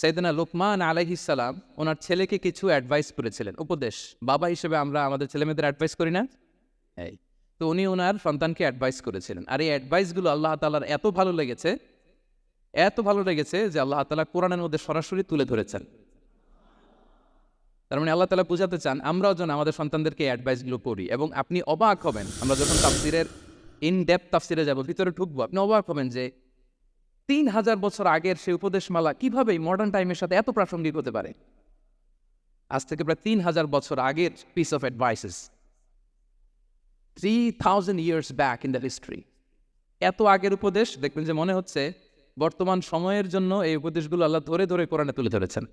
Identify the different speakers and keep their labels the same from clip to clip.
Speaker 1: সৈয়দনা লোকমান আলাইহিসাল্লাম ওনার ছেলেকে কিছু অ্যাডভাইস করেছিলেন, উপদেশ। বাবা হিসেবে আমরা আমাদের ছেলেমেয়েদের অ্যাডভাইস করি না? এই। তো উনি ওনার সন্তানকে অ্যাডভাইস করেছিলেন। আর এই অ্যাডভাইসগুলো আল্লাহ তালার এত ভালো লেগেছে, এত ভালো লেগেছে যে আল্লাহ তালা কোরআনের মধ্যে সরাসরি তুলে ধরেছেন। তার মানে আল্লাহ তালা বোঝাতে চান, আমরাও যেন আমাদের সন্তানদেরকে অ্যাডভাইসগুলো করি এবং আপনি অবাক হবেন, আমরা যখন তাফসিরের ইন ডেপ তাফসিরে যাব, ভিতরে ঢুকবো, আপনি অবাক হবেন যে তিন হাজার বছর আগের সেই উপদেশমালা কীভাবে মডার্ন টাইমের সাথে এত প্রাসঙ্গিক হতে পারে? আজ থেকে প্রায় তিন হাজার বছর আগের piece of advices three thousand years back in the history এত আগের উপদেশ, দেখবেন যে মনে হচ্ছে বর্তমান সময়ের জন্য এই উপদেশগুলো আল্লাহ ধরে ধরে কোরআনে তুলে ধরেছেন।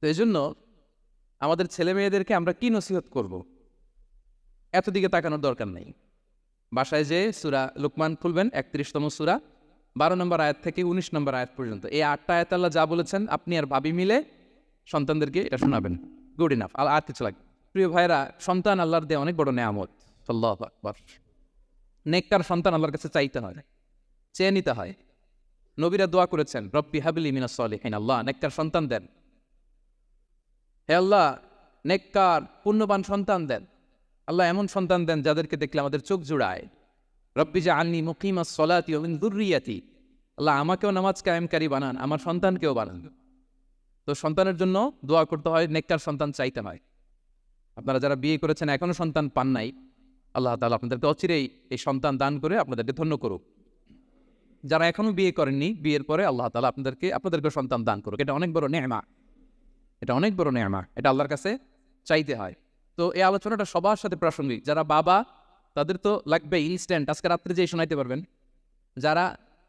Speaker 1: তো এই জন্য আমাদের ছেলে মেয়েদেরকে আমরা কি নসিহত করব? এত দিকে তাকানোর দরকার নেই। বাসায় যে সুরা লুকমান খুলবেন, একত্রিশতম সুরা, বারো নম্বর আয়াত থেকে উনিশ নম্বর আয়াত পর্যন্ত। এই আটটা আয়াত আল্লাহ যা বলেছেন, আপনি আর ভাবি মিলে সন্তানদেরকে এটা শোনাবেন। গুড ইনাফ আর আর কিছু লাগবে। প্রিয় ভাইরা সন্তান আল্লাহর দিয়ে অনেক বড় নেয়ামত। সাল্লাহ আকবর। নেককার সন্তান আল্লাহর কাছে চাইতে হয়, চেয়ে নিতে হয়। নবীরা দোয়া করেছেন, রব্বি হাবিলি মিনা সলিহিন। আল্লাহ নেককার সন্তান দেন। হে আল্লাহ, নেককার, পুণ্যবান সন্তান দেন। আল্লাহ এমন সন্তান দেন যাদেরকে দেখলে আমাদের চোখ জুড়ায়। রব্বি যে আননি মুকিমা সলাতি ওমিন দুর্রিয়াতি আল্লাহ আমাকেও নামাজ কায়েমকারী বানান, আমার সন্তানকেও বানান। তো সন্তানের জন্য দোয়া করতে হয়, নেককার সন্তান চাইতে হয়। আপনারা যারা বিয়ে করেছেন এখনও সন্তান পান নাই, আল্লাহ তালা আপনাদেরকে অচিরেই এই সন্তান দান করে আপনাদেরকে ধন্য করুক। যারা এখনও বিয়ে করেননি, বিয়ের পরে আল্লাহ তালা আপনাদেরকে আপনাদেরকে সন্তান দান করুক। এটা অনেক বড় নেমা এটা অনেক বড় নেমা এটা আল্লাহর কাছে চাইতে হয়। তো এই আলোচনাটা সবার সাথে প্রাসঙ্গিক। যারা বাবা, তাদের তো লাগবে ইনস্ট্যান্ট আজকে রাত্রে যেই শোনাইতে পারবেন। যারা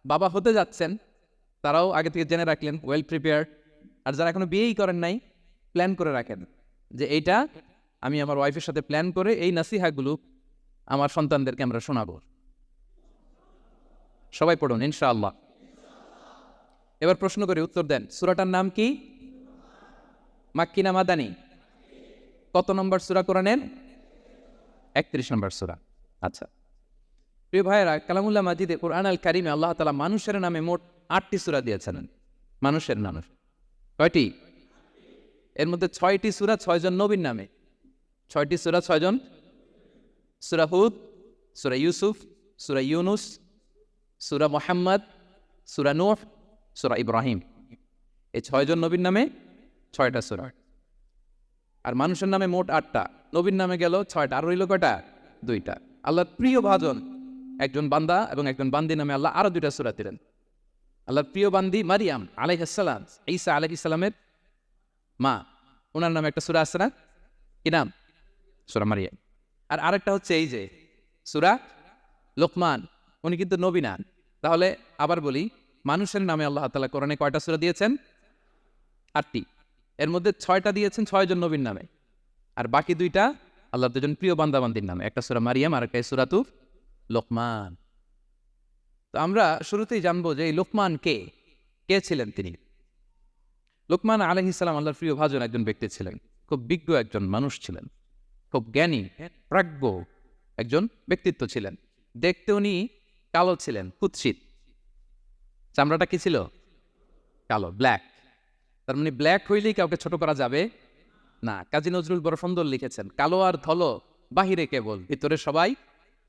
Speaker 1: বাবা হতে যাচ্ছেন, তারাও আগে থেকে জেনে রাখলেন ওয়েল প্রিপেয়ার্ড আর যারা এখনও বিয়েই করেন নাই প্ল্যান করে রাখেন যে এইটা আমি আমার ওয়াইফের সাথে প্ল্যান করে এই নাসিহাগুলো আমার সন্তানদেরকে আমরা শোনাবো। সবাই পড়ুন, ইনশাআল্লাহ। এবার প্রশ্ন করে, উত্তর দেন। সুরাটার নাম কি? মাক্কিনা মাদানি। কত নম্বর সুরা কোরআনের? একত্রিশ নম্বর সুরা। আচ্ছা। প্রিয় ভাইয়েরা, কালামুল্লাহ মাজিদে কোরআন আল কারিমে আল্লাহ তালা মানুষের নামে মোট আটটি সুরা দিয়েছেন। মানুষের নামে। কয়টি? এর মধ্যে ছয়টি সুরা ছয়জন নবীর নামে। ছয়টি সুরা ছয়জন? সুরা হুদ, সুরা ইউসুফ, সুরা ইউনুস, সুরা মোহাম্মদ, সুরা নূহ, সুরা ইব্রাহিম। এই ছয়জন নবীর নামে ছয়টা সুরা। আর মানুষের নামে মোট আটটা। নবীর নামে গেল ছয়টা। আর রইল কয়টা? দুইটা। আল্লাহর প্রিয় ভাজন একজন বান্দা এবং একজন বান্দি নামে আল্লাহ আরও দুইটা সুরা দিলেন। আল্লাহর প্রিয় বান্দি মারিয়াম আলাইহাসালাম ঈসা আলাইসালামের মা। ওনার নামে একটা সুরা আছে না? কি নাম? সুরা মারিয়াম। আর আরেকটা হচ্ছে এই যে সুরা লোকমান। উনি কিন্তু নবী না। তাহলে আবার বলি, মানুষের নামে আল্লাহ তালা কোরআনে কয়টা সুরা দিয়েছেন? আটটি। এর মধ্যে ছয়টা দিয়েছেন ছয়জন নবীর নামে। আর বাকি দুইটা আল্লাহ দুজন প্রিয় বান্দাবান্দির নামে। একটা সুরা মারিয়াম, আর একটা সুরাতু লোকমান। তো আমরা শুরুতেই জানব যে এই লোকমান কে? কে ছিলেন তিনি? লোকমান আলহ ইসলাম আল্লাহর প্রিয় ভাজন একজন ব্যক্তি ছিলেন। খুব বিজ্ঞ একজন মানুষ ছিলেন। খুব জ্ঞানী, প্রাজ্ঞ একজন ব্যক্তিত্ব ছিলেন। দেখতে উনি কালো ছিলেন, কুৎসিত। চামড়াটা কি ছিল? কালো ব্ল্যাক তার মানে ব্ল্যাক হইলেই কাউকে ছোট করা যাবে না। কাজী নজরুল বড় সুন্দর লিখেছেন, কালো আর ধলো, বাহিরে কেবল, ভিতরে সবাই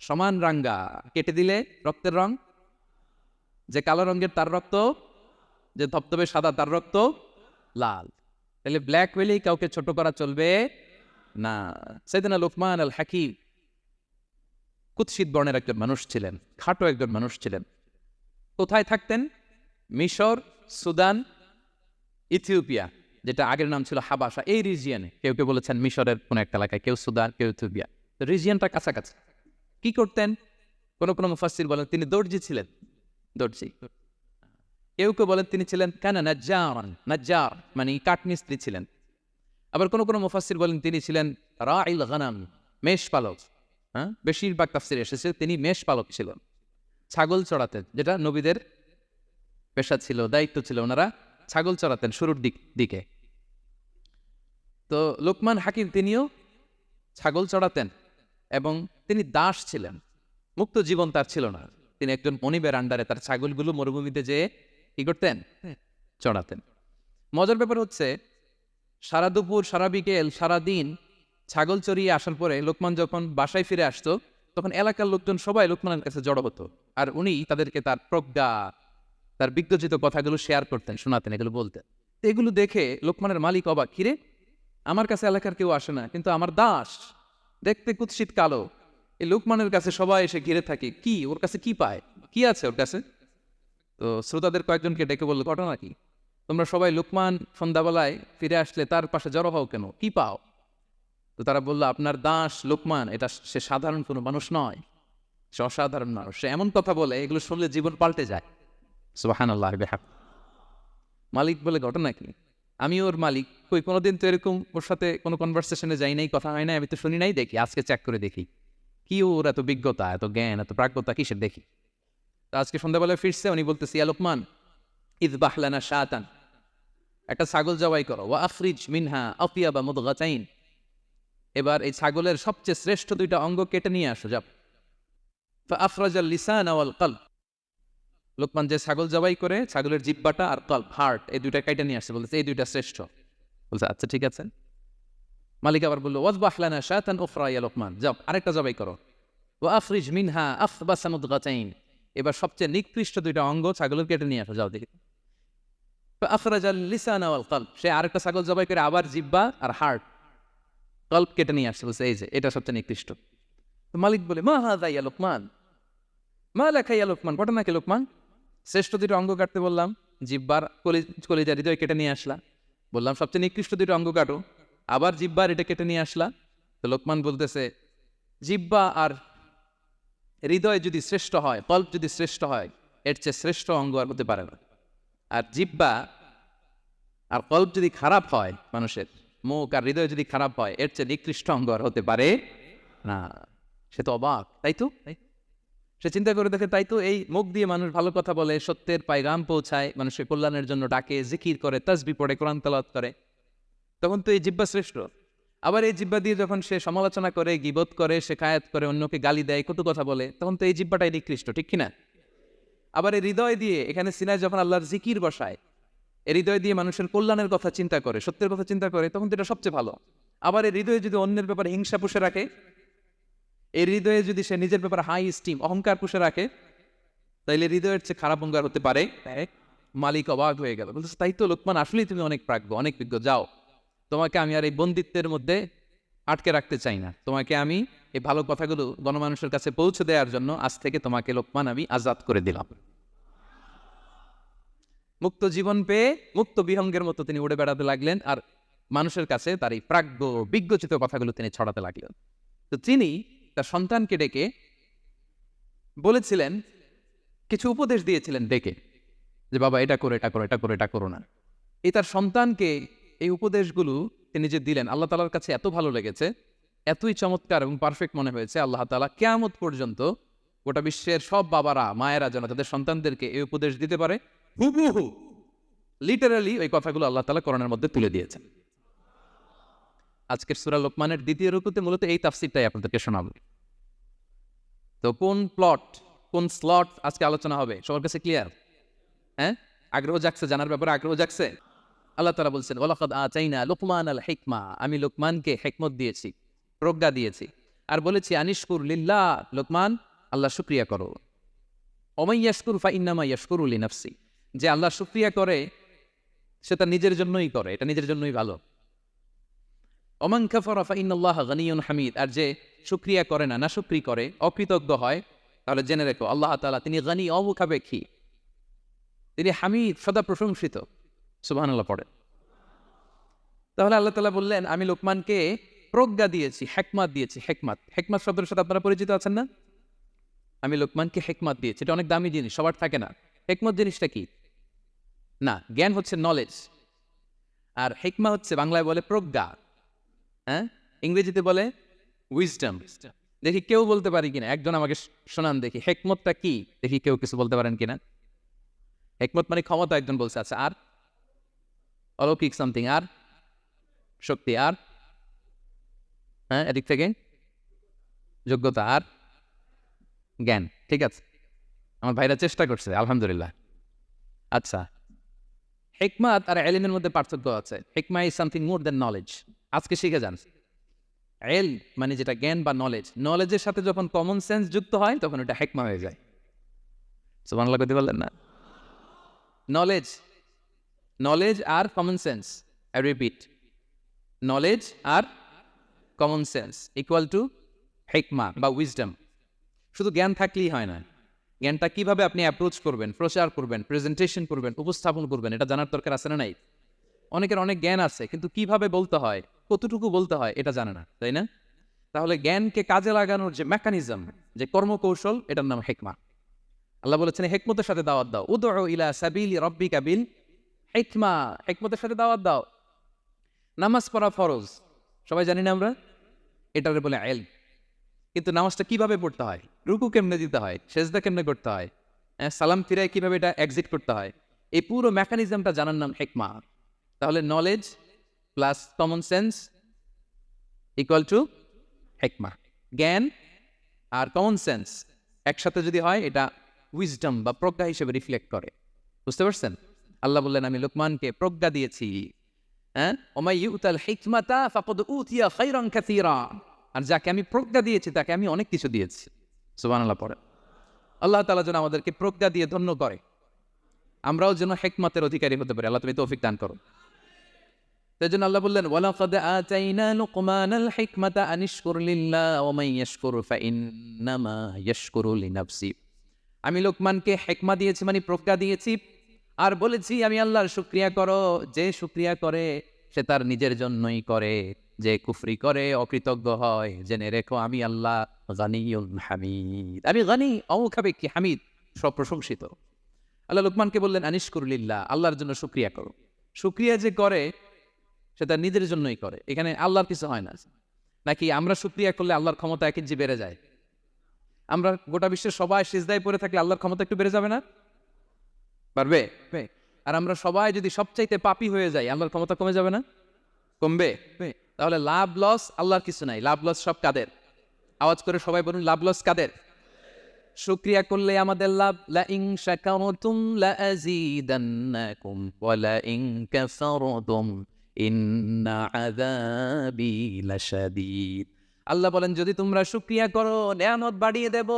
Speaker 1: সমান রাঙ্গা। কেটে দিলে রক্তের রং? যে কালো রঙের তার রক্ত, যে ধপধপে সাদা তার রক্ত, লাল। তাহলে ব্ল্যাক হইলেই কাউকে ছোট করা চলবে না। সেদিনা লোকমান আল হাকিম কুৎসিত বর্ণের একজন মানুষ ছিলেন, খাটো একজন মানুষ ছিলেন। কোথায় থাকতেন? মিশর, সুদান ইথিওপিয়া, যেটা আগের নাম ছিল হাবাসা, এই রিজিয়নে কেউ কেউ বলেছেন মিশরের কোনো একটা এলাকায়, কেউ সুদান, কেউ ইথিওপিয়া। তো রিজিয়নটা কাছাকাছি। কি করতেন? কোনো কোনো মুফাসির বলেন, তিনি দর্জি ছিলেন। দর্জি। কেউ কেউ বলেন, তিনি ছিলেন কেন নাজ্জার নাজ্জার মানে কাঠ মিস্ত্রি ছিলেন। আবার কোনো কোনো মুফাসির বলেন, তিনি ছিলেন রাইল গানাম মেষ পালক হ্যাঁ? বেশিরভাগ তাফসির এসেছে, তিনি মেষ পালক ছিলেন। ছাগল চড়াতেন, যেটা নবীদের পেশা ছিল, দায়িত্ব ছিল ওনারা ছাগল চড়াতেন শুরুর দিক, দিকে। তো লোকমান হাকিম তিনিও ছাগল চড়াতেন এবং তিনি দাস ছিলেন। মুক্ত জীবন তার ছিল না। তিনি একজন মনিবের আন্ডারে তার ছাগলগুলো মরুভূমিতে যেয়ে কি করতেন? চড়াতেন। মজার ব্যাপার হচ্ছে, সারা দুপুর, সারা বিকেল, সারা দিন ছাগল চড়িয়ে আসার পরে লোকমান যখন বাসায় ফিরে আসতো, তখন এলাকার লোকজন সবাই লোকমানের কাছে জড়ো হতো। আর উনি তাদেরকে তার প্রজ্ঞা তার বিজ্ঞচিত কথাগুলো শেয়ার করতেন, শোনাতেন, এগুলো বলতেন। এগুলো দেখে লোকমানের মালিক অবাক, কিরে, আমার কাছে এলাকার কেউ আসে না, কিন্তু আমার দাস, দেখতে কুৎসিত কালো। এই লোকমানের কাছে সবাই এসে ঘিরে থাকে, কি, ওর কাছে কি পায়? কি আছে ওর কাছে? তো শ্রোতাদের কয়েকজনকে ডেকে বলল, ঘটনা কি? তোমরা সবাই লোকমান সন্ধ্যাবেলায় ফিরে আসলে তার পাশে জড়ো হও কেন? কি পাও? তো তারা বলল, আপনার দাস লোকমান, এটা সে সাধারণ কোনো মানুষ নয়। সে অসাধারণ মানুষ, সে এমন কথা বলে, এগুলো শুনলে জীবন পাল্টে যায়। আল্লাহ বেহাক মালিক বলে ঘটনা কি? আমি ওর মালিক। কই, কোনোদিন তো এরকম ওর সাথে কোনো কনভারসেশনে যাই নাই, কথা হয় নাই, আমি তো শুনি নাই, দেখি, আজকে চেক করে দেখি। কি ওর এত বিজ্ঞতা, এত জ্ঞান, এত প্রাজ্ঞতা কিসের দেখি? তো আজকে সন্ধ্যাবেলায় ফিরছে, উনি বলতেছি, ইয়া লোকমান ইদ বাহলানা শাতান, একটা ছাগল জবাই করো, ওয়া আফরিজ মিনহা আফিয়া বা মুদগাতাইন। এবার এই ছাগলের সবচেয়ে শ্রেষ্ঠ দুইটা অঙ্গ কেটে নিয়ে আসো যাব আফরাজাল লিসান আওয়াল কল্প লোকমান যে ছাগল জবাই করে, ছাগলের জিব্বাটা আর কল্প হার্ট এই দুইটা কেটে নিয়ে আসছে বলছে এই দুইটা শ্রেষ্ঠ। বলছে আচ্ছা ঠিক আছে। মালিক আবার বলল ওয়াজ বাহলানা শাতান উফরা ইয়া লোকমান, যাও, আরেকটা জবাই করো। ও আফরিজ মিনহা আফবাসা মুদগাতাইন। এবার সবচেয়ে নিকৃষ্ট দুইটা অঙ্গ ছাগলের কেটে নিয়ে আসো, যাও দেখি। আফরাজাল লিসান আওয়াল কল্প সে আরেকটা ছাগল জবাই করে, আবার জিব্বা আর হার্ট কল্প কেটে নিয়ে আসছে, বলছে, এই যে, এটা সবচেয়ে নিকৃষ্ট। মালিক বলে, মা হা ইয়া লোকমান? মা লেখা ইয়া লোকমান? ঘটনা কি লোকমান? শ্রেষ্ঠ দুটো অঙ্গ কাটতে বললাম, জিব্বার কলি, কলিজা হৃদয় কেটে নিয়ে আসলা। বললাম, সবচেয়ে নিকৃষ্ট দুটো অঙ্গ কাটো। আবার জিব্বার এটা কেটে নিয়ে আসলা। তো লোকমান বলতেছে, জিব্বা আর হৃদয় যদি শ্রেষ্ঠ হয়, কল্প যদি শ্রেষ্ঠ হয়, এর চেয়ে শ্রেষ্ঠ অঙ্গ আর হতে পারে না। আর জিব্বা আর কল্প যদি খারাপ হয় মানুষের, মুখ আর হৃদয় যদি খারাপ হয়, এর চেয়ে নিকৃষ্ট অঙ্গ আর হতে পারে না। সে তো অবাক, তাই তো? সে চিন্তা করে দেখে তাই তো এই মুখ দিয়ে মানুষ ভালো কথা বলে, সত্যের পায়গাম পৌঁছায় মানুষের কল্যাণের জন্য ডাকে, জিকির করে, তসবি পড়ে, কোরআন তালাত করে। তখন তো এই জিব্বা শ্রেষ্ঠ। আবার এই জিব্বা দিয়ে যখন সে সমালোচনা করে গিবোধ করে শেখায়াত করে, অন্যকে গালি দেয় কত কথা বলে, তখন তো এই জিব্বাটাই নিকৃষ্ট, ঠিক কিনা? আবার এই হৃদয় দিয়ে, এখানে সিনায় যখন আল্লাহর জিকির বসায়, এই হৃদয় দিয়ে মানুষের কল্যাণের কথা চিন্তা করে, সত্যের কথা চিন্তা করে, তখন তো এটা সবচেয়ে ভালো। আবার এই হৃদয়ে যদি অন্যের ব্যাপারে হিংসা পুষে রাখে এই হৃদয়ে যদি সে নিজের ব্যাপারে হাই স্টিম অহংকার পুষে রাখে, তাইলে হৃদয়ের চেয়ে খারাপ অহংকার হতে পারে। মালিক অবাক হয়ে গেল। বলতেছে তাই তো লোকমান, আসলেই তুমি অনেক প্রাজ্ঞ, অনেক বিজ্ঞ, যাও। তোমাকে আমি আর এই বন্দিত্বের মধ্যে আটকে রাখতে চাই না। তোমাকে আমি এই ভালো কথাগুলো গণমানুষের কাছে পৌঁছে দেওয়ার জন্য আজ থেকে তোমাকে লোকমান আমি আজাদ করে দিলাম। মুক্ত জীবন পেয়ে, মুক্ত বিহঙ্গের মতো তিনি উড়ে বেড়াতে লাগলেন আর মানুষের কাছে তার এই প্রাজ্ঞ, বিজ্ঞচিত কথাগুলো তিনি ছড়াতে লাগলেন। তো তিনি তার সন্তানকে ডেকে বলেছিলেন, কিছু উপদেশ দিয়েছিলেন ডেকে, যে বাবা, এটা করো এটা করো এটা করো এটা করো না। এই তার সন্তানকে এই উপদেশগুলো তিনি যে দিলেন, আল্লাহ তালার কাছে এত ভালো লেগেছে, এতই চমৎকার এবং পারফেক্ট মনে হয়েছে আল্লাহ তালা কেয়ামত পর্যন্ত গোটা বিশ্বের সব বাবারা, মায়েরা যেন তাদের সন্তানদেরকে এই উপদেশ দিতে পারে, হুবহু লিটারালি ওই কথাগুলো আল্লাহ তালা করোনার মধ্যে তুলে দিয়েছেন। আজকের সুরা লোকমানের দ্বিতীয় রূপতে মূলত এই তাফসিরটাই আপনাদেরকে শোনাবো। তো কোন প্লট কোন স্লট আজকে আলোচনা হবে? সবার কাছে ক্লিয়ার হ্যাঁ? আগ্রহ জাগছে, জানার ব্যাপারে আগ্রহ জাগছে? আল্লাহ তালা বলছেন ওলাকাদ আচাইনা লোকমান আল হেকমা আমি লোকমানকে হেকমত দিয়েছি, প্রজ্ঞা দিয়েছি। আর বলেছি, আনিশকুর লিল্লা লোকমান, আল্লাহ শুক্রিয়া করো। অমাই ইয়াসকুর ফা ইন্নামা ইয়াসকুরুল নাফসি। যে আল্লাহ শুক্রিয়া করে, সে তার নিজের জন্যই করে, এটা নিজের জন্যই ভালো। অমান কাফারা ইন্নাল্লাহ গানিয়ুন হামিদ। আর যে শুক্রিয়া করে না না শুক্রি করে, অকৃতজ্ঞ হয়, তাহলে জেনে রেখো, আল্লাহ তাআলা তিনি গানি অমুখাপেক্ষী তিনি হামিদ সদা প্রশংসিত। সুবহানাল্লাহ পড়ে। তাহলে আল্লাহ তাআলা বললেন, আমি লোকমানকে প্রজ্ঞা দিয়েছি, হেকমাত দিয়েছি, হেকমাত। হেকমাত শব্দের সাথে আপনারা পরিচিত আছেন না? আমি লোকমানকে হেকমাত দিয়েছি, এটা অনেক দামি জিনিস, সবার থাকে না। হেকমত জিনিসটা কি? না, জ্ঞান হচ্ছে নলেজ আর হেকমা হচ্ছে বাংলায় বলে প্রজ্ঞা। হ্যাঁ? ইংরেজিতে বলে উইজডম দেখি কেউ বলতে পারি কিনা? একজন আমাকে শোনান দেখি। হেকমতটা কি? দেখি কেউ কিছু বলতে পারেন কিনা? হেকমত মানে ক্ষমতা একজন বলছে। আচ্ছা আর? অলৌকিক সামথিং আর? শক্তি। আর? হ্যাঁ এদিক থেকে? যোগ্যতা। আর? জ্ঞান। ঠিক আছে। আমার ভাইরা চেষ্টা করছে, আলহামদুলিল্লাহ। আচ্ছা। হেকমাত আর এলিমের মধ্যে পার্থক্য আছে। হেকমা is something more than knowledge আজকে শিখে যান। এল মানে যেটা জ্ঞান বা নলেজ নলেজের সাথে যখন কমন সেন্স যুক্ত হয়, তখন ওটা হেকমা হয়ে যায়। সুবহানাল্লাহ করতে পারলেন না? Knowledge knowledge R common sense I repeat knowledge R common sense equal to হেকমা বা উইজডম শুধু জ্ঞান থাকলেই হয় না। জ্ঞানটা কীভাবে আপনি অ্যাপ্রোচ করবেন, প্রচার করবেন প্রেজেন্টেশন করবেন, উপস্থাপন করবেন, এটা জানার দরকার আছে না নাই? অনেকের অনেক জ্ঞান আছে কিন্তু কীভাবে বলতে হয় কতটুকু বলতে হয় এটা জানে না তাই না? তাহলে জ্ঞানকে কাজে লাগানোর যে মেকানিজম যে কর্মকৌশল এটার নাম হেকমা আল্লাহ বলেছেন হেকমতের সাথে দাওয়াত দাও। উদু ইলা সাবিল রব্বি কাবিল হেকমা। হেকমতের সাথে দাওয়াত দাও। নামাজ পড়া ফরজ। সবাই জানি না আমরা? এটারে বলে এল কিন্তু নামাজটা কীভাবে পড়তে হয়? রুকু কেমনে দিতে হয়? সেজদা কেমনে করতে হয়? হ্যাঁ, সালাম ফিরায় কীভাবে এটা এক্সিট করতে হয়? এই পুরো মেকানিজমটা জানার নাম হেকমা তাহলে knowledge plus common sense equal to হেকমা জ্ঞান আর কমন সেন্স একসাথে যদি হয়, এটা উইজডম বা প্রজ্ঞা হিসেবে রিফ্লেক্ট করে। বুঝতে পারছেন? আল্লাহ বললেন, আমি লোকমানকে প্রজ্ঞা দিয়েছি। হ্যাঁ? আর যাকে আমি প্রজ্ঞা দিয়েছি, তাকে আমি অনেক কিছু দিয়েছি। সুবহানাল্লাহ পড়ে আল্লাহ তাআলা যেন আমাদেরকে প্রজ্ঞা দিয়ে ধন্য করে। আমরাও যেন হেকমতের অধিকারী হতে পারি। আল্লাহ তুমি তৌফিক দান করো। তাই জন্য আল্লাহ বললেন, ওয়ালাকাদ আতাইনা হিকমাতা আনিশকুর লিল্লাহ ওয়া মান ইয়াশকুর ইয়াশকুরু লিনাফসি। আমি লোকমানকে হেকমা দিয়েছি মানে প্রজ্ঞা দিয়েছি, আর বলেছি, আমি আল্লাহর শুক্রিয়া করো, যে শুক্রিয়া করে, সে তার নিজের জন্যই করে। যে কুফরি করে, অকৃতজ্ঞ হয়, জেনে রেখো, আমি আল্লাহ গানিউল হামিদ। আমি গানি অমুখাবেক্ষী হামিদ সব প্রশংসিত আল্লাহ লোকমানকে বললেন আনিশকুরুলিল্লাহ আল্লাহর জন্য শুক্রিয়া করো। শুক্রিয়া যে করে সে তার নিজের জন্যই করে। এখানে আল্লাহর কিছু হয় না। নাকি আমরা শুক্রিয়া করলে আল্লাহর ক্ষমতা এক ইঞ্চি বেড়ে যায়? আমরা গোটা বিশ্বের সবাই সিজদায় পড়ে থাকলে আল্লাহর ক্ষমতা একটু বেড়ে যাবে না? পারবে? আর আমরা সবাই যদি সবচাইতে পাপি হয়ে যাই, আল্লাহর ক্ষমতা কমে যাবে না? কমবে? তাহলে লাভ, লস আল্লাহর কিছু নাই। লাভ, লস সব কাদের? আওয়াজ করে সবাই বলুন, লাভ, লস কাদের? শুক্রিয়া করলে আমাদের লাভ। লা ইন শাকারতুম লা আযীদান্নাকুম ওয়া লা ইন কাফারতুম আল্লাহ বলেন, যদি তোমরা শুক্রিয়া করো, নেয়ামত বাড়িয়ে দেব।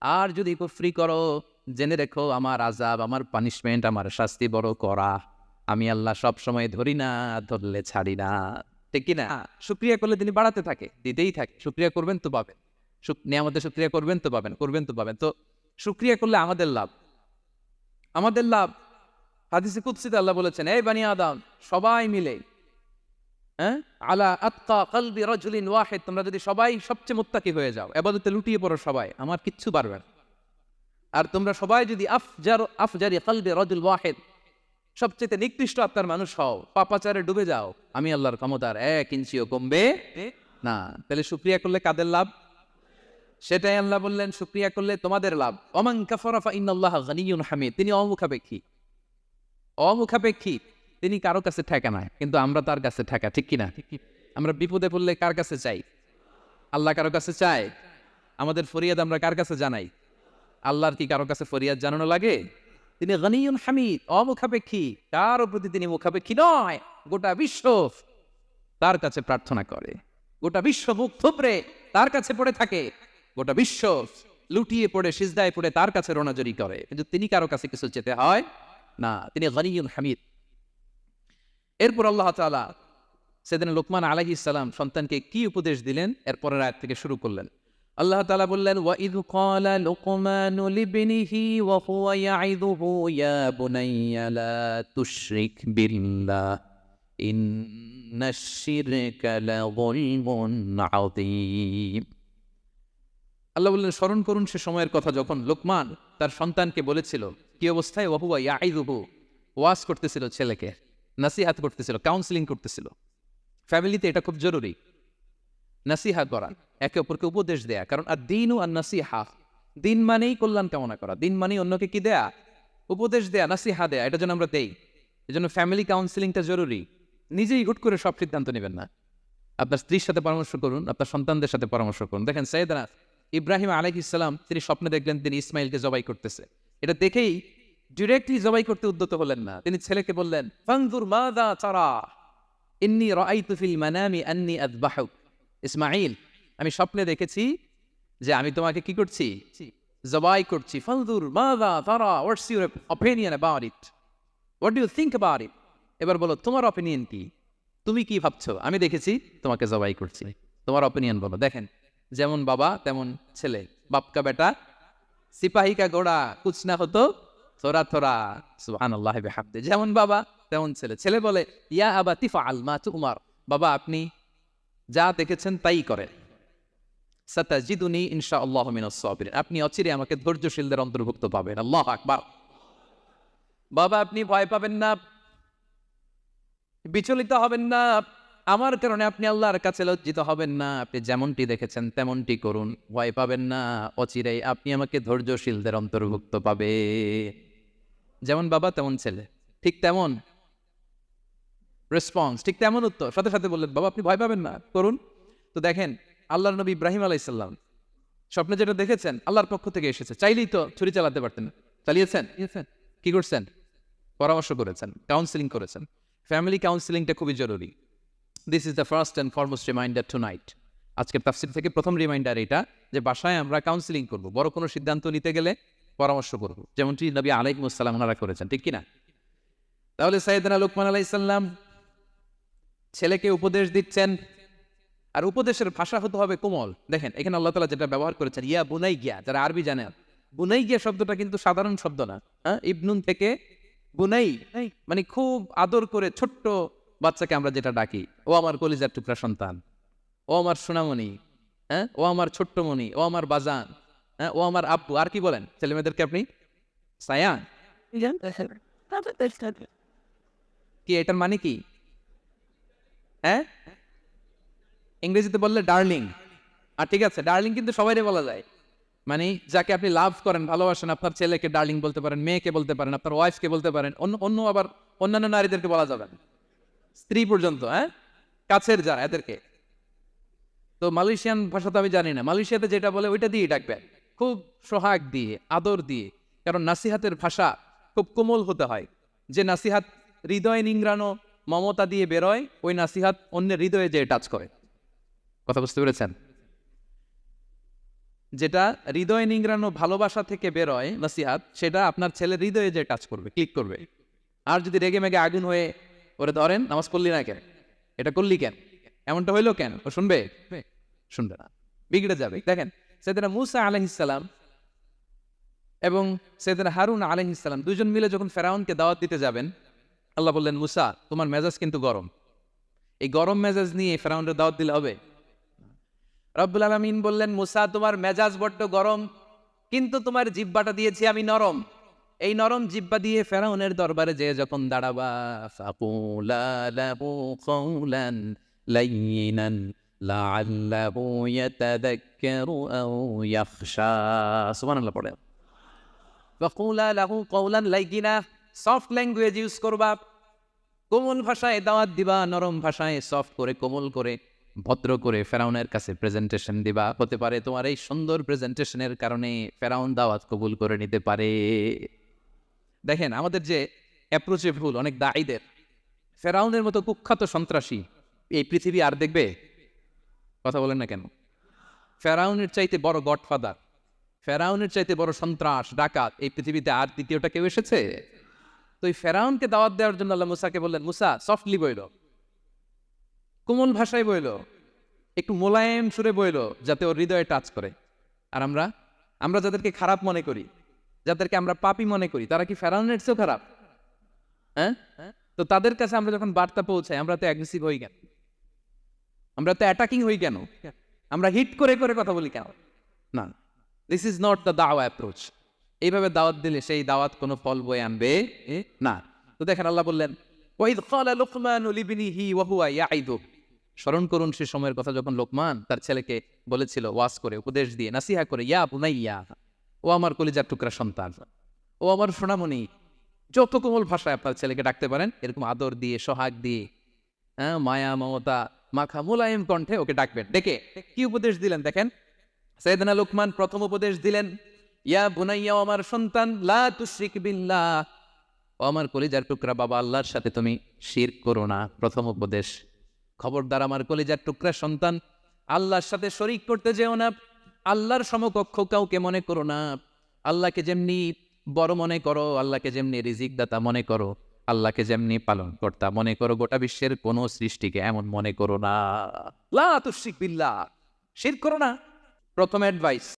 Speaker 1: আর যদি কুফরি করো, জেনে রেখো আমার আজাব আমার পানিশমেন্ট আমার শাস্তি বড় করা আমি আল্লাহ সব সময় ধরি না, ধরলে ছাড়ি না। ঠিক কি না? শুক্রিয়া করলে তিনি বাড়াতে থাকে, দিতেই থাকে। শুক্রিয়া করবেন তো পাবেন। নিয়ামতের শুক্রিয়া করবেন তো পাবেন, করবেন তো পাবেন। তো শুক্রিয়া করলে আমাদের লাভ। আমাদের লাভ হাদিসে কুৎসিতে আল্লাহ বলেছেন, এই বানি আদম, সবাই মিলে হ্যাঁ আলা আত্মা কলবি রজুলিন ওয়াহেদ, তোমরা যদি সবাই সবচেয়ে মুত্তাকি হয়ে যাও, এবাদতে লুটিয়ে পড়ো সবাই, আমার কিচ্ছু পারবে না। আর তোমরা সবাই যদি আফজার, আফজারি কলবি রজুল ওয়াহেদ, সবচেয়ে নিকৃষ্ট আত্মার মানুষ হও, পাপাচারে ডুবে যাও, আমি আল্লাহর ক্ষমতার এক ইঞ্চিও কমবে না। তাহলে শুক্রিয়া করলে কাদের লাভ? সেটাই আল্লাহ বললেন, শুক্রিয়া করলে তোমাদের লাভ। অমান কাফরাফা ইন্নাল্লাহ গানিয়ুন হামিদ, তিনি অমুখাপেক্ষী। অমুখাপেক্ষী, তিনি কারও কাছে ঠেকা না কিন্তু আমরা তার কাছে ঠেকা, ঠিক কিনা? আমরা বিপদে পড়লে কার কাছে চাই? আল্লাহ কারও কাছে চায়? আমাদের ফরিয়াদ আমরা কার কাছে জানাই? আল্লাহর কি কারও কাছে ফরিয়াদ জানানো লাগে? তিনি গনিয়ুন হামিদ, অমুখাপেক্ষী, কারও প্রতি তিনি মুখাপেক্ষী নয়, গোটা বিশ্ব তার কাছে প্রার্থনা করে। গোটা বিশ্ব মুখ থুবড়ে, তার কাছে পড়ে থাকে। গোটা বিশ্ব লুটিয়ে পড়ে, সিজদায় পড়ে তার কাছে রোনাজরি করে। কিন্তু তিনি কারও কাছে কিছু চেতে হয়? না, তিনি গনিয়ুন হামিদ। এরপর আল্লাহ তাআলা সেদিন লোকমান আলাইহিস সালাম সন্তানকে কি উপদেশ দিলেন? এরপরের আয়াত থেকে শুরু করলেন। আল্লাহ তাআলা বললেন ওয়াইদ ক্বালা লুকমানু লিবনিহি ওয়া ইয়াইদুহু ইয়া বুনাইয়া লা তুশরিক বিল্লাহ, ইন্নাশ লাযুলমুন আযীম। আল্লাহ বললেন, স্মরণ করুন সে সময়ের কথা যখন লোকমান তার সন্তানকে বলেছিল, কি অবস্থায়? ওয়াহুয়া ইয়াইদুহু ওয়াজ করতেছিল ছেলেকে, নাসিহাত করতেছিল কাউন্সিলিং করতেছিল। ফ্যামিলিতে এটা খুব জরুরি। নাসিহা করা, একে অপরকে উপদেশ দেয়া। কারণ আর দিন ও আর নাসিহা দিন মানেই কল্যাণ কামনা করা। দিন মানেই অন্যকে কি দেয়া? উপদেশ দেয়া, নাসিহা দেয়া, এটা যেন আমরা দেই। এজন্য ফ্যামিলি কাউন্সিলিংটা জরুরি। নিজেই হুট করে সব সিদ্ধান্ত নেবেন না। আপনার স্ত্রীর সাথে পরামর্শ করুন, আপনার সন্তানদের সাথে পরামর্শ করুন। দেখেন, সৈয়দনা ইব্রাহিম আলাইহিস সালাম, তিনি স্বপ্নে দেখলেন তিনি ইসমাইলকে জবাই করতেছে। এটা দেখেই ডিরেক্টলি জবাই করতে উদ্যত হলেন না। তিনি ছেলেকে বললেন, ফানজুর মাদা চারা ইন্নি রাআইতু ফিল মানামি আন্নি আযবাহুক। ইসমাঈল, আমি স্বপ্নে দেখেছি যে আমি তোমাকে কি করছি? জবাই করছি। ফানজুর মাদা তারা what's your opinion about it what do you think about it এবার বলো, তোমার অপিনিয়ন কি? তুমি কি ভাবছ? আমি দেখেছি তোমাকে জবাই করছি। তোমার অপিনিয়ন বলো। দেখেন যেমন বাবা, তেমন ছেলে। বাপকা বেটা সিপাহী কা ঘোড়া কুছ না হতো থোরা থোরা। সুবহানাল্লাহ বিহামদি। যেমন বাবা, তেমন ছেলে। ছেলে বলে, ইয়া আবা তিফা আল মা উমার বাবা, আপনি যা দেখেছেন তাই করেন। সাতাজিদুনি ইনশা আল্লাহ মিনাস সাবিরিন। আপনি অচিরে আমাকে ধৈর্যশীলদের অন্তর্ভুক্ত পাবেন। আল্লাহ আকবার। বাবা, আপনি ভয় পাবেন না। বিচলিত হবেন না। আমার কারণে আপনি আল্লাহর কাছে লজ্জিত হবেন না। আপনি যেমনটি দেখেছেন তেমনটি করুন। ভয় পাবেন না। অচিরেই আপনি আমাকে ধৈর্যশীলদের অন্তর্ভুক্ত পাবে। যেমন বাবা তেমন ছেলে। ঠিক তেমন রেসপন্স ঠিক তেমন উত্তর। সাথে সাথে বললেন বাবা আপনি ভয় পাবেন না। করুন। তো দেখেন আল্লাহর নবী ইব্রাহিম আলাইসাল্লাম স্বপ্নে যেটা দেখেছেন আল্লাহর পক্ষ থেকে এসেছে। চাইলেই তো ছুরি চালাতে পারতেন চালিয়েছেন? কি করছেন? পরামর্শ করেছেন কাউন্সিলিং করেছেন। ফ্যামিলি কাউন্সিলিংটা খুবই জরুরি। This is the first and foremost reminder tonight আজকের তাফসির থেকে প্রথম রিমাইন্ডার এটা যে বাসায় আমরা কাউন্সিলিং করব। বড় কোনো সিদ্ধান্ত নিতে গেলে পরামর্শ করব। যেমনটি নবী আলাইকুমুসাল্লাম ওনারা করেছেন, ঠিক কিনা? তাহলে সাইদানা লুকমান আলাইসাল্লাম ছেলেকে উপদেশ দিচ্ছেন। আর উপদেশের ভাষা হতে হবে কোমল। দেখেন, এখানে আল্লাহ তালা যেটা ব্যবহার করেছেন, ইয়া বুনাই গিয়া যারা আরবি জানে বুনাই গিয়া শব্দটা কিন্তু সাধারণ শব্দ না। হ্যাঁ? ইবনুন থেকে বুনাই মানে খুব আদর করে ছোট্ট বাচ্চাকে আমরা যেটা ডাকি ও আমার কলিজার টুকরা সন্তান ও আমার সোনামণি হ্যাঁ? ও আমার ছোট্ট মণি ও আমার বাজান হ্যাঁ? ও আমার আব্বু আর কি বলেন? ছেলে মেয়েদেরকে আপনি? সায়ান? কি এটার মানে কি? হ্যাঁ? ইংরেজিতে বললে ডার্লিং। আর ঠিক আছে ডার্লিং কিন্তু সবাইরে বলা যায়। মানে যাকে আপনি লাভ করেন ভালোবাসেন আপনার ছেলেকে ডার্লিং বলতে পারেন মেয়েকে বলতে পারেন আপনার ওয়াইফকে বলতে পারেন অন্য অন্য আবার অন্যান্য নারীদেরকে বলা যাবে না। স্ত্রী পর্যন্ত হ্যাঁ? কাছের যারা, এদেরকে। তো মালয়েশিয়ান ভাষা তো আমি জানি না। মালয়েশিয়াতে যেটা বলে, ওইটা দিয়ে ডাকবেন। খুব সোহাগ দিয়ে, আদর দিয়ে। কারণ নাসিহাতের ভাষা খুব কোমল হতে হয়। যে নাসিহাত হৃদয় নিংড়ানো, মমতা দিয়ে বেরোয়, ওই নাসিহাত অন্যের হৃদয়ে যে টাচ করে। কথা বুঝতে পেরেছেন? যেটা হৃদয় নিংড়ানো, ভালোবাসা থেকে বেরোয় নাসিহাত, সেটা আপনার ছেলের হৃদয়ে যে টাচ করবে, ক্লিক করবে। আর যদি রেগে মেগে আগুন হয়ে ওরে ধরেন, নামাজ পড়লি না কেন? এটা করলি কেন? এমনটা হইল কেন? ও শুনবে? শুনবে না। বিগড়ে যাবে। দেখেন, সেদিন মুসা আলহিসাল্লাম এবং সেদিন হারুন আলহিসাল্লাম দুজন মিলে যখন ফেরাউনকে দাওয়াত দিতে যাবেন, আল্লাহ বললেন, মুসা, তোমার মেজাজ কিন্তু গরম। এই গরম মেজাজ নিয়ে ফেরাউনের দাওয়াত দিলে হবে? রব্বুল আলমিন বললেন, মুসা, তোমার মেজাজ বড্ড গরম, কিন্তু তোমার জিব্বাটা দিয়েছি আমি নরম। এই নরম জিব্বা দিয়ে ফেরাউনের দরবারে যে যখন দাঁড়াবা, ফাকুলা লাহু কওলান লাইয়িনান লাআল্লাহু ইয়াতাযাক্কারু আও ইয়াখশা। সুবহানাল্লাহ পড়ে। ফাকুলা লাহু কওলান সফট ল্যাঙ্গুয়েজ ইউজ করবা। কোমল ভাষায় দাওয়াত দিবা, নরম ভাষায় সফট করে, কোমল করে, ভদ্র করে ফেরাউনের কাছে প্রেজেন্টেশন দিবা। হতে পারে তোমার এই সুন্দর প্রেজেন্টেশনের কারণে ফেরাউন দাওয়াত কবুল করে নিতে পারে। দেখেন, আমাদের যে অ্যাপ্রোচে ভুল, অনেক দায়ীদের ফেরাউনের মতো কুখ্যাত সন্ত্রাসী, এই পৃথিবী আর দেখবে? কথা বলেন না কেন? ফেরাউনের চাইতে বড় গডফাদার, ফেরাউনের চাইতে বড় সন্ত্রাস, ডাকাত, এই পৃথিবীতে আর দ্বিতীয়টা কেউ এসেছে? তো এই ফেরাউনকে দাওয়াত দেওয়ার জন্য আল্লাহ মুসাকে বললেন, মুসা সফটলি বইল। কোমল ভাষায় বইল। একটু মোলায়েম সুরে বইল, যাতে ওর হৃদয়ে টাচ করে। আর আমরা আমরা যাদেরকে খারাপ মনে করি যাদেরকে আমরা পাপি মনে করি, তারা কি ফেরাউনের চেয়েও খারাপ? হ্যাঁ? তো তাদের কাছে আমরা যখন বার্তা পৌঁছাই, আমরা তো অ্যাগ্রেসিভ হই কেন? আমরা তো অ্যাটাকিং হই কেন? আমরা হিট করে করে কথা বলি কেন? না। দিস ইজ নট দ্য দাওয়া অ্যাপ্রোচ এইভাবে দাওয়াত দিলে সেই দাওয়াত কোনো ফল বয়ে আনবে না। তো দেখেন আল্লাহ বললেন, ওয়াইদ ক্বালা লুকমানু লিবনিহি ওয়া হুয়া ইয়াইদু স্মরণ করুন সে সময়ের কথা যখন লোকমান তার ছেলেকে বলেছিল, ওয়াজ করে, উপদেশ দিয়ে, নাসিহা করে, ইয়া বুনাইয়া। ও আমার কলিজার টুকরা সন্তান। ও আমার সোনামণি। যত কোমল ভাষায় আপনার ছেলেকে ডাকতে পারেন, এরকম আদর দিয়ে, সোহাগ দিয়ে হ্যাঁ মায়া, মমতা, মাখা, মোলায়েম কণ্ঠে ওকে ডাকবেন। ডেকে, কি উপদেশ দিলেন দেখেন? সৈয়দনা লোকমান প্রথম উপদেশ দিলেন, ইয়া বুনাইয়া আমার সন্তান, লা তুশরিক বিল্লাহ। ও আমার কলিজার টুকরা, বাবা, আল্লাহর সাথে তুমি শির করো না। প্রথম উপদেশ। খবরদার আমার কলিজার টুকরা সন্তান, আল্লাহর সাথে শরিক করতে যেও না। আল্লাহর সমকক্ষ কাউকে মনে করো না। আল্লাহকে যেমনি বড় মনে করো, আল্লাহকে যেমনি রিজিক দাতা মনে করো, আল্লাহকে যেমনি পালন কর্তা মনে করো, গোটা বিশ্বের কোনো সৃষ্টিকে এমন মনে করো না। লা তুশিক বিল্লাহ, শির করো না। প্রথম অ্যাডভাইস